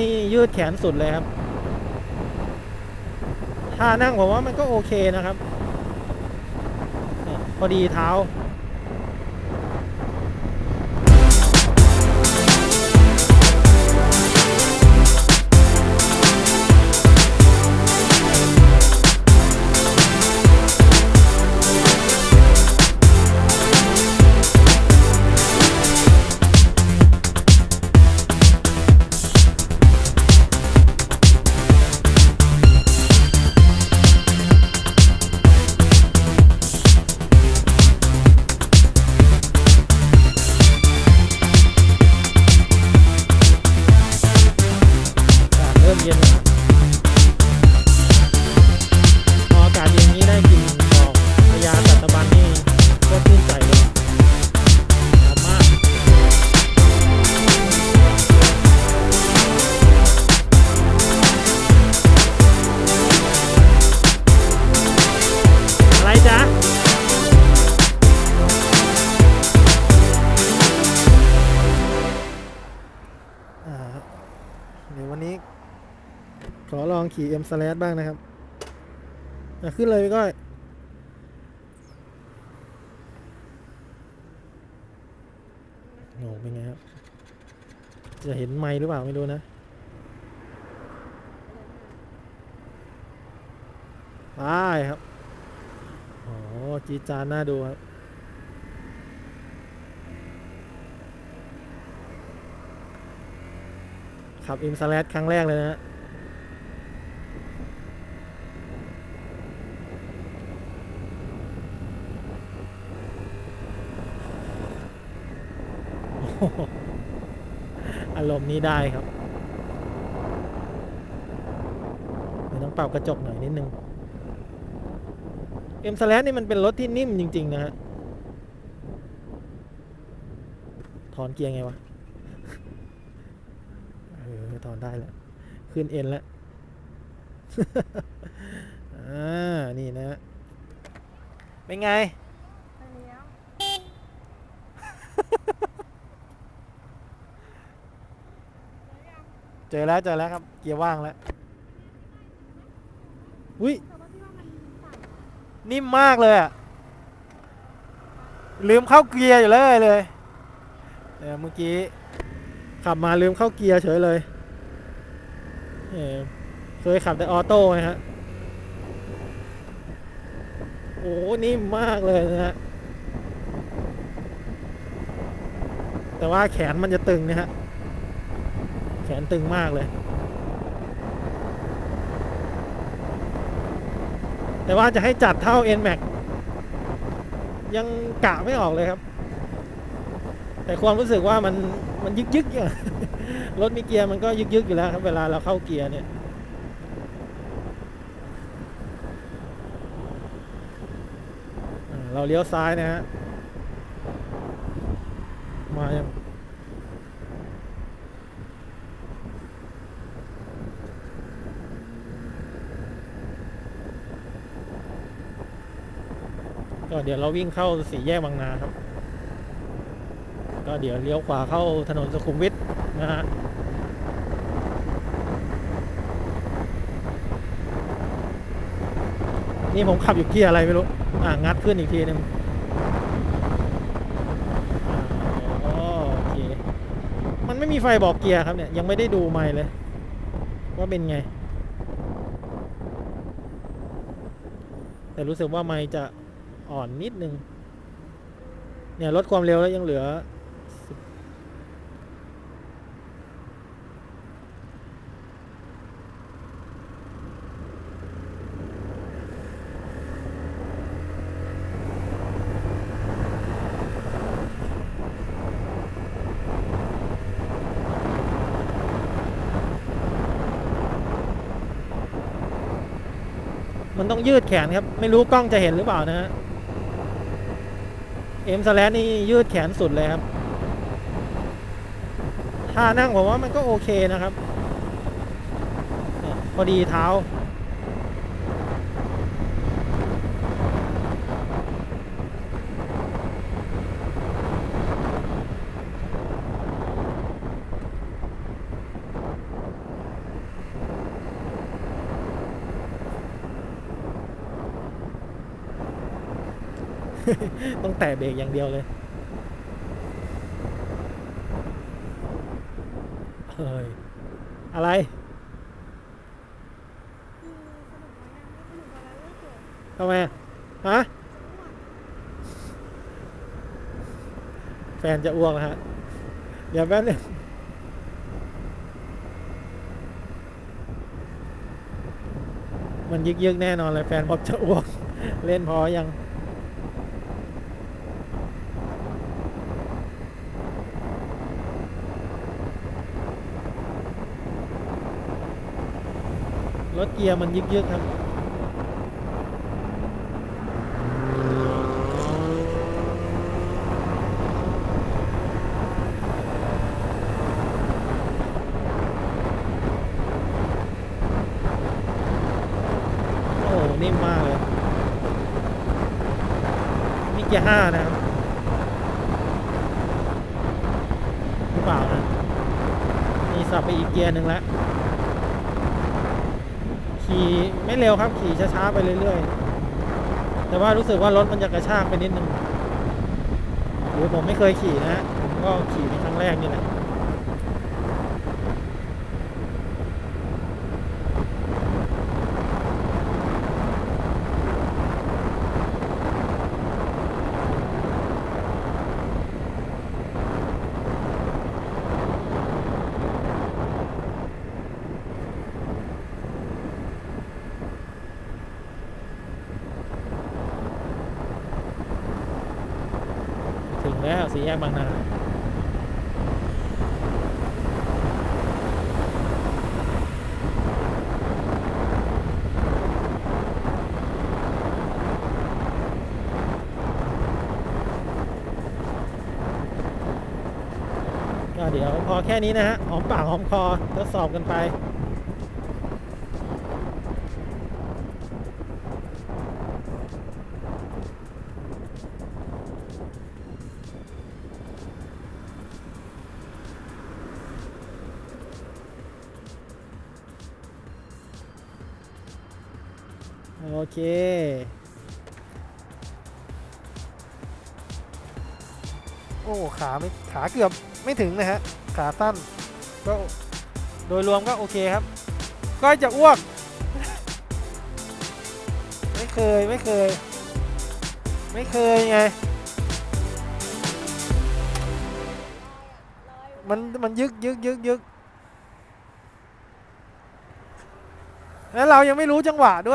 นี่ยืดแขนสุดเลยครับท่านั่งผมว่ามันก็โอเคนะครับ พอดีเท้าาก ขอลองขี่ M slash บ้างนะครับอะขึ้นเลยก้อยโหเป็นไงครับ จะเห็นไม้หรือเปล่าไม่รู้นะไปครับ โอ้จีจานน่าดูครับขับ M slash ครั้งแรกเลยนะฮะ อารมณ์นี้ได้ครับเดี๋ยวต้องเปรับกระจกหน่อยนิดนึง M slash นี่มันเป็นรถที่นิ่มจริง ๆ นะฮะ ถอนเกียร์ไงวะ เออ ถอนได้แล้ว ขึ้นเอ็นแล้ว อ่า นี่นะฮะเป็นไง ไปแล้ว เจอแล้วเจอแล้วครับ เกียร์ว่างแล้วอุ้ยนิ่มมากเลยอะลืมเข้าเกียร์อยู่เลยเลยเมื่อกี้ขับมาลืมเข้าเกียร์เฉยเลยเออเคยขับแต่ออโต้ไงฮะโอ้นิ่มมากเลยนะฮะแต่ว่าแขนมันจะตึงนะฮะ นตึงมากเลย แต่ว่าจะให้จัดเท่า N Max ยังกะไม่ออกเลยครับ แต่ความรู้สึกว่ามันมันยึกยึกอย่างรถมีเกียร์มันก็ยึกยึกอยู่แล้วครับ เวลาเราเข้าเกียร์เนี่ยเราเลี้ยวซ้ายนะฮะมายัง ก็เดี๋ยวเราวิ่งเข้าสี่แยกบางนาครับ ก็เดี๋ยวเลี้ยวขวาเข้าถนนสุขุมวิทนะฮะนี่ผมขับอยู่เกียร์อะไรไม่รู้ อ่างัดขึ้นอีกทีหนึงอ่าอ๋อโอเคมันไม่มีไฟบอกเกียร์ครับเนี่ย ยังไม่ได้ดูไม่เลย ว่าเป็นไง แต่รู้สึกว่าไม่จะ อ่อนนิดนึง เนี่ยลดความเร็วแล้วยังเหลือ มันต้องยืดแขนครับ ไม่รู้กล้องจะเห็นหรือเปล่านะฮะ เอ็มสแลนี่ยืดแขนสุดเลยครับท่านั่งผมว่ามันก็โอเคนะครับ พอดีเท้า ต้องแตะเบรกอย่างเดียวเลยเฮ้ยอะไรคือสนุกไหมยังไม่สนุกอะไรเลยเกิดทำไมอะฮะแฟนจะอ้วกนะฮะ เดี๋ยวแป๊บนึงมันยึกๆแน่นอนเลยแฟนบอกจะอ้วก เล่นพอยัง รถเกียร์มันยึกๆครับโอ้นิ่มมากเลยนี่เกียร์ห้านะครับหรือเปล่านะนี่สับไปอีกเกียร์หนึ่งแล้ว ขี่ไม่เร็วครับ ขี่ช้าๆไปเรื่อยๆ แต่ว่ารู้สึกว่ารถมันจะกระชากไปนิดนึงหรือผมไม่เคยขี่นะฮะผมก็ขี่เป็นครั้งแรกนี่แหละ แล้วสี่แยกบางนาก็เดี๋ยวพอแค่นี้นะฮะหอมปากหอมคอทดสอบกันไป โอเค โอ้ขาไม่ขาเกือบไม่ถึงนะฮะ ขาสั้นก็โดยรวมก็โอเคครับ ก็จะอ้วก ไม่เคยไม่เคย ไม่เคยไง มันมันยึกยึกยึกยึกแล้วเรายังไม่รู้จังหวะด้วย